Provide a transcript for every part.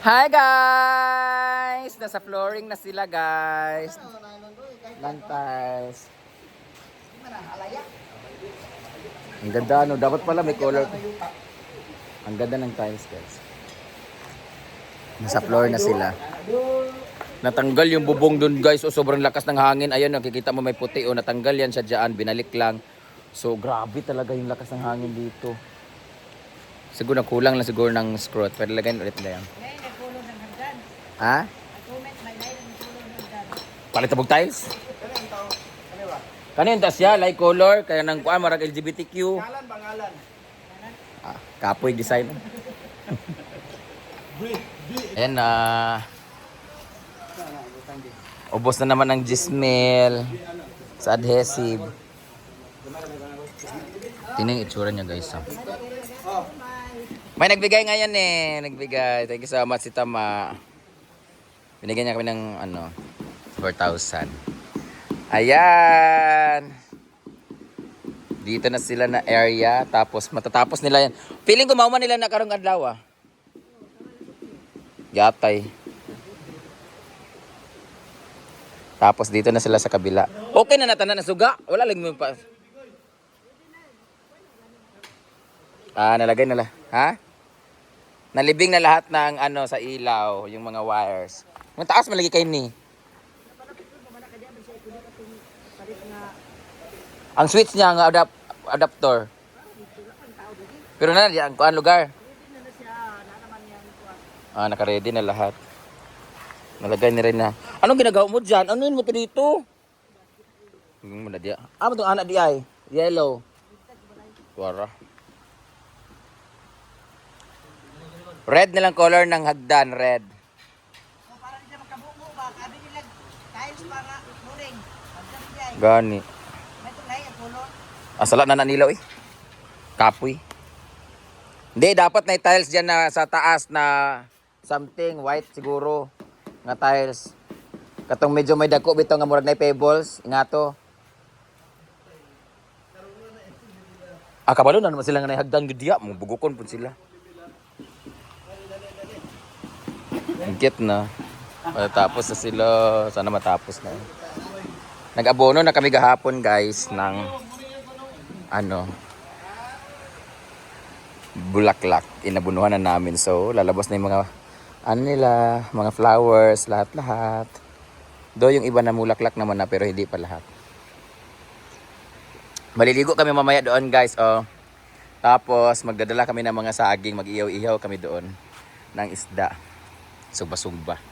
Hi guys! Nasa flooring na sila guys. Tiles. Ang ganda ano, dapat pala may color. Ang ganda ng tiles guys. Nasa floor na sila. Natanggal yung bubong dun guys. O sobrang lakas ng hangin. Ayun, nakikita mo may puti. O natanggal yan siya dyan. Binalik lang. So grabe talaga yung lakas ng hangin dito. Siguro kulang lang siguro ng screw. Pero lagyan ulit na yan. Ngayon, nagkulong ng hagdan. Ha? Hagdan. Palitabog tiles? Kano yung tasya? Light color? Kaya nang kuha, marag LGBTQ. Pangalan, pangalan. Ah, kapoy design. Ayan na. Ubos na naman ng gismel sa adhesive. Yung itsura niya guys. ah. May nagbigay ngayon eh. Nagbigay. Thank you so much si Tama. Binigyan niya kami ng ano, 4,000. Ayan. Dito na sila na area. Tapos matatapos nila yan. Feeling ko mauman nila na karong adlaw ah. Yatay. Tapos dito na sila sa kabila. Okay na natanan na suga. Wala lang mo pa. Ah, nalagay na la. Ha? Nalibing na lahat ng ano sa ilaw, yung mga wires. Ang taas malagi kayo ni. Ang switch niya ang adap adapter. Pero na ang kuan lugar. Ah, naka-ready na lahat. Nalagay ni rin na. Anong ginagawa mo dyan? Ano yun mo to dito? Yung muna diya. Ah, itong anak di ay. Yellow. Tuwara. Red na lang color ng hagdan, red. O, para hindi na magkabungo ba? Kabi nila tiles para flooring. Hagdan siya eh. Gani. Asala na nanilaw eh. Kapoy. Hindi, dapat na tiles dyan na sa taas na something white siguro. Nga tiles. Katong medyo may dako bitaw nga murag na pebbles. Ingato. Ah, kabalo na naman sila nga nahagdan gudya. Mga bugukon po sila. Cute na. Matapos na sila. Sana matapos na. Nag-abono na kami gahapon guys ng ano bulaklak. Inabunuhan na namin. So lalabas na yung mga ano nila mga flowers lahat lahat do yung iba na mulaklak naman na pero hindi pa lahat. Maliligo kami mamaya doon guys oh. Tapos magdadala kami ng mga saging mag-ihaw-ihaw kami doon ng isda. Sumba-sumba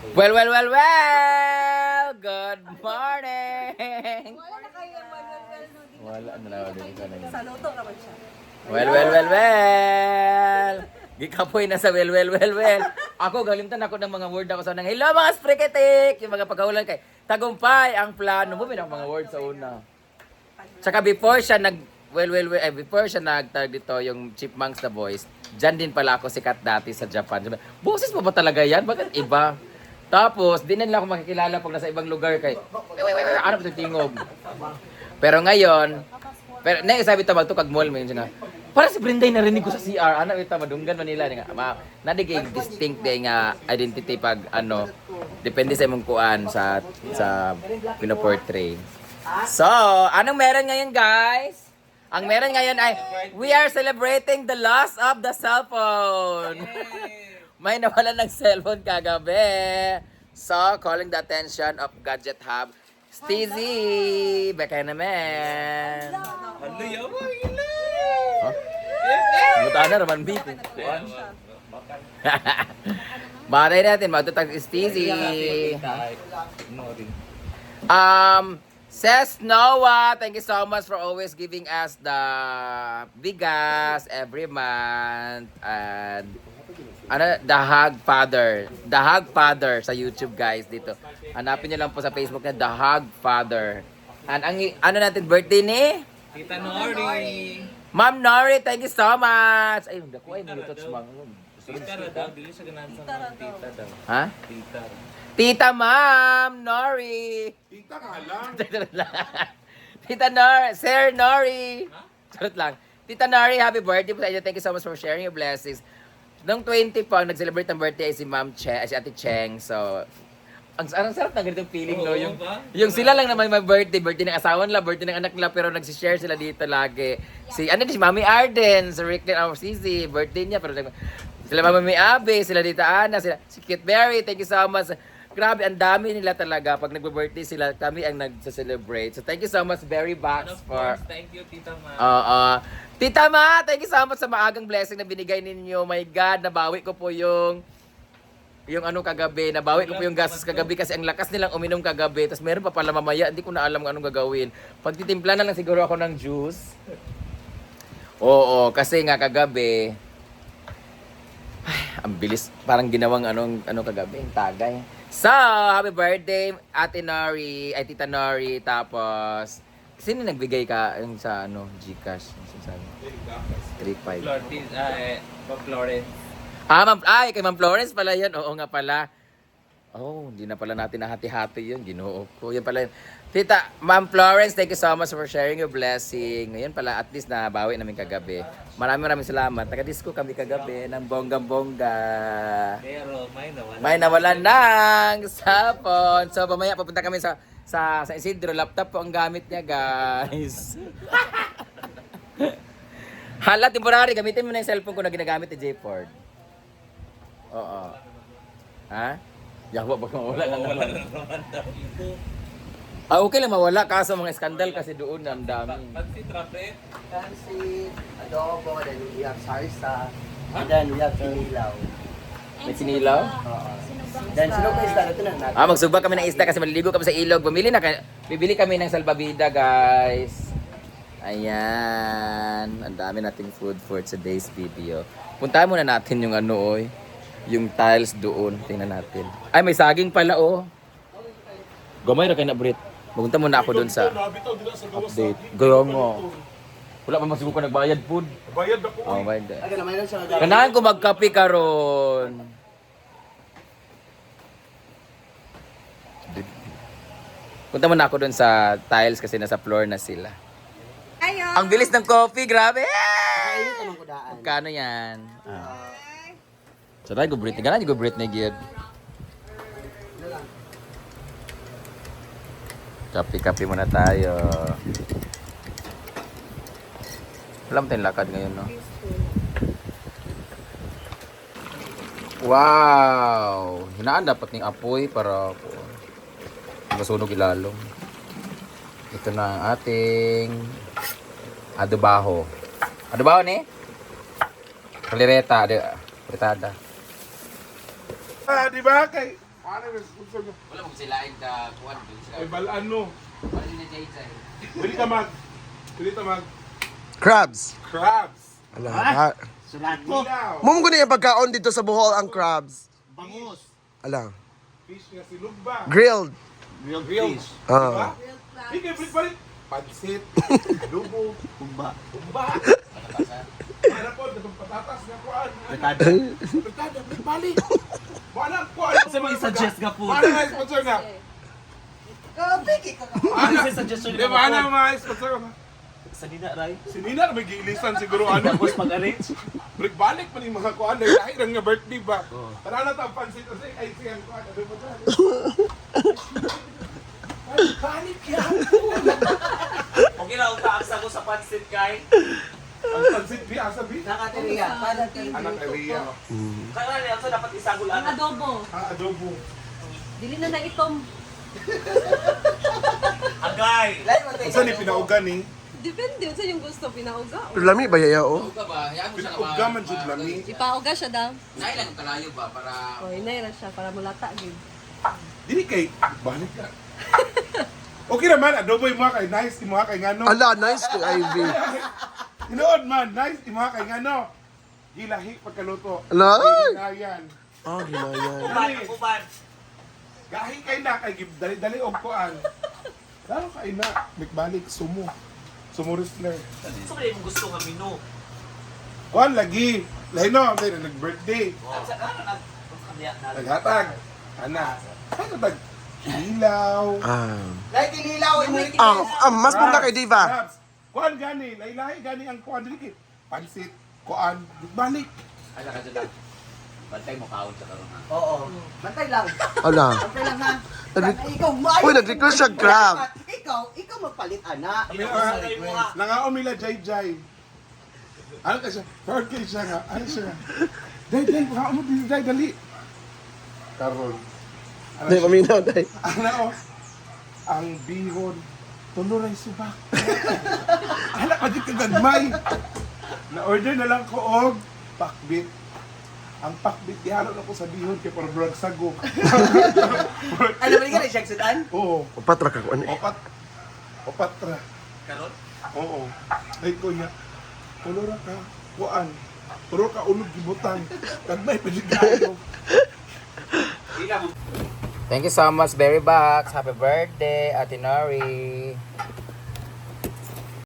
Well, well, well, well! Good morning! Wala na kayo yung? Di Wala na naman din ka na yun. Sa luto naman siya. Well, well, well, well! Gikapoy na sa well, well, well, well. Ako, galimtan ako ng mga word ako sa unang, Hello mga spriketik! Yung mga pagkahulan kay Tagumpay ang plano mo. May mga word sa una. Tsaka before siya nag, well, well, well, eh, before siya nagtag dito, yung Chipmunks the Voice, dyan din pala ako sikat dati sa Japan. Boses mo ba talaga yan? Bakit iba? Tapos, di na nila ako makikilala pag nasa ibang lugar kay, ano ba tingog? Pero ngayon, pero na sabi ta magto kag mall may nga. Para si Brinday narinig ko sa CR, ana ita madunggan Manila nga. Ma, nadigay distinct day nga identity pag ano depende sa imong kuan sa sa pinoportray. So, anong meron ngayon guys? Ang meron ngayon ay we are celebrating the loss of the cellphone. May nawalan ng cellphone kagabi. So, calling the attention of Gadget Hub. Steezy! Beka naman. Ano yun? Huh? Buta na, Roman Beat. Batay natin, matutag Steezy. Um, says Noah, thank you so much for always giving us the bigas every month. And ano, The Hug Father. The Hug Father sa YouTube guys dito. Hanapin niyo lang po sa Facebook na The Hug Father. And ang ano natin birthday ni Tita Nori. Ma'am Nori, thank you so much. Ay, dako ay nulutot sa mga. Tita daw, dili siya ganahan sa mga tita daw. Ha? Tita. Tita Ma'am Nori. Tita ka lang. Tita Nor, Sir Nori. Charot lang. Tita Nari, happy birthday po sa inyo. Thank you so much for sharing your blessings. Nung 20 po, nag-celebrate ng birthday si Ma'am Che, si Ate Cheng. So, ang, ang sarap ng ganitong feeling, no? Oo Yung, ba? yung sila lang naman may birthday, birthday ng asawa nila, birthday ng anak nila, pero nagsishare sila dito lagi. Si, ano din, si Mami Arden, si Rick or Sisi, birthday niya, pero nag- sila Mami Abe, sila Dita Ana, sila, si Kit Berry, thank you so much. Grabe, ang dami nila talaga. Pag nagbe-birthday sila, kami ang nag-celebrate. So, thank you so much, Berry And Box, of for course, thank you, Tita Ma. Oo. Tita Ma, thank you so much sa maagang blessing na binigay ninyo. My God, nabawi ko po yung yung ano kagabi, nabawi ko po yung gastos kagabi kasi ang lakas nilang uminom kagabi. Tapos meron pa pala mamaya, hindi ko na alam kung anong gagawin. Pagtitimpla na lang siguro ako ng juice. Oo, kasi nga kagabi, ay, ang bilis, parang ginawang anong, ano kagabi, yung tagay. So, happy birthday, Ate Nori, ay Tita Nori, tapos, sino nagbigay ka yung sa ano, Gcash? Yung sinasabi? 3.5. Florence, ah, Florence. Ah, ma'am, ay, kay Ma'am Florence pala yan. Oo nga pala. Oh, hindi na pala natin nahati-hati yun. Ginoo ko. Yan pala yun. Tita, Ma'am Florence, thank you so much for sharing your blessing. Ngayon pala, at least nabawi namin kagabi. Maraming maraming salamat. Taga-disco kami kagabi ng bonggang-bongga. Pero may nawala. May nawalan ng sapon. So, mamaya pupunta kami sa sa sa Isidro. Laptop po ang gamit niya, guys. Hala, temporary. Gamitin mo na yung cellphone ko na ginagamit ni J. Ford. Oo. Ha? Yawa ba mawala na Wala naman? na naman. Ah, okay lang mawala. Kaso mga skandal kasi doon ang dami. Pansit, rapet. Pansit, adobo, then we have sarsa, and then we have kinilaw. May sinilaw? Oo. Then sino pa isda ito na natin? Ah, magsubak kami ng isda kasi maliligo kami sa ilog. Bumili na ka- bibili kami ng salbabida, guys. Ayan. Ang dami nating food for today's video. Puntahan muna natin yung ano, oy. Yung tiles doon. Tingnan natin. Ay, may saging pala, oh. Gamay na kayo na, Brit. Pupunta muna ako doon sa update. Gayong, oh. Wala pa masigo ka nagbayad, food. Bayad ako. Oh, bayad. Aga naman yun siya. Kanahan ko magkape karon. Punta muna ako dun sa tiles kasi nasa floor na sila. Ayo. Ang bilis ng coffee, grabe! Ko. Magkano yan? Ah. So, tayo go Britney. Gana go Britney, Gid. Kape-kape muna tayo. Wala mo tayong lakad ngayon, no? Wow! Hinaan dapat ng apoy para masunog ilalong. Ito na ang ating adobaho. Adobaho ni? Kalireta, ade, fritada. Ah, di ba kay? Ano yung sponsor mo? Wala mong silain ka kuwan dun Kay Balaan no. Wala ni Jay Jay. Bili ka mag. Bili ka mag. Crabs. Crabs. Ala, ha? Sulat mo. Mum ko na yung pagkaon dito sa Bohol ang crabs. Bangus. Ala. Fish nga silog ba? Grilled. Grilled fish. Ah. Di kay balik balik. Pansit. Adobo. Kumba. Kumba. Ano po, itong patatas nga kuan. Petada. Petada, balik balik. Wala kuan. Sa may suggest nga po. Wala nga sponsor nga. Kapiki ka ka. Ano? Kasi suggestion Di ba ano mga sponsor nga? Sa Nina, Ray. Si Nina may giilisan siguro ano. Tapos pag-arrange. Balik balik pa ni mga kuan dahil nga birthday ba. Para na ta pansit kasi ay siyang kuan ano ba? Ay, Balik yan. Okay na, utaaksa ko sa pansit, kay. Ang pansit bi asa bi. Nakateriya. Para Anak Maria. Kaya niya, so dapat isagol Ang adobo. Ah, adobo. Dili na na itom. Agay! Unsa ni pinaugan ni? Depende sa yung gusto pinauga. Lami ba yaya oh? ka ba? Hayaan mo siya Pinauga man jud lami. Ipauga siya daw. Nailang kalayo ba para O, inay ra siya para mulata gid. Dili kay balik ka. Okay naman, adobo yung mga kay nice, yung mga kay ngano. Ala, nice kay Ivy. Tinood man, nice, yung mga kay ngano. Gilahi pagkaluto. Ala, ay! Ginayan. Ah, ginayan. Uban, uban. Gahi kay na, kay gib- dali-dali og kuan. Lalo kay na, mikbalik, sumo. Sumo wrestler. So, kaya mo gusto nga menu. Kuan lagi. Lahi no, dahil nag-birthday. Sa ano, nag... Naghatag. Ana. Ano tag? Ilaw. Ah. Like imo Ah, ah mas mong kay Diva. Crabs. Kuan gani, lahi-lahi gani ang kuan dili pansit, kuan, balik. Ay, saka dyan. Bantay mo kaon sa karon ha. Oo. Bantay lang. Ala. Bantay lang ha. Nag- ikaw, maayo. Uy, nag-request siya crab. Ikaw, ikaw magpalit, ana. Nga, nangaon nila Jay Jay. Ano ka siya? Third kay siya nga. Ano siya nga? Jay Jay, nangaon mo din Jay, dali. Karon. Ano siya? paminaw, dahil. Ano? Ang bihon. Tuloy subak. Hala ka di kagagmay. Na-order na lang ko og pakbit. Ang pakbit, ihalo na ko sa bihon kay para brag sago. Ano ba nga siya sudan? Oo. Upat ra ka kuan eh. Opat. Opat ra. Karon? Oo. Ay kuya. Tulo ra ka. Kuan. Tulo ka ulog gibutan. Kagmay piligayo. Ila mo. Thank you so much, Berry Box. Happy birthday, Ate Nori.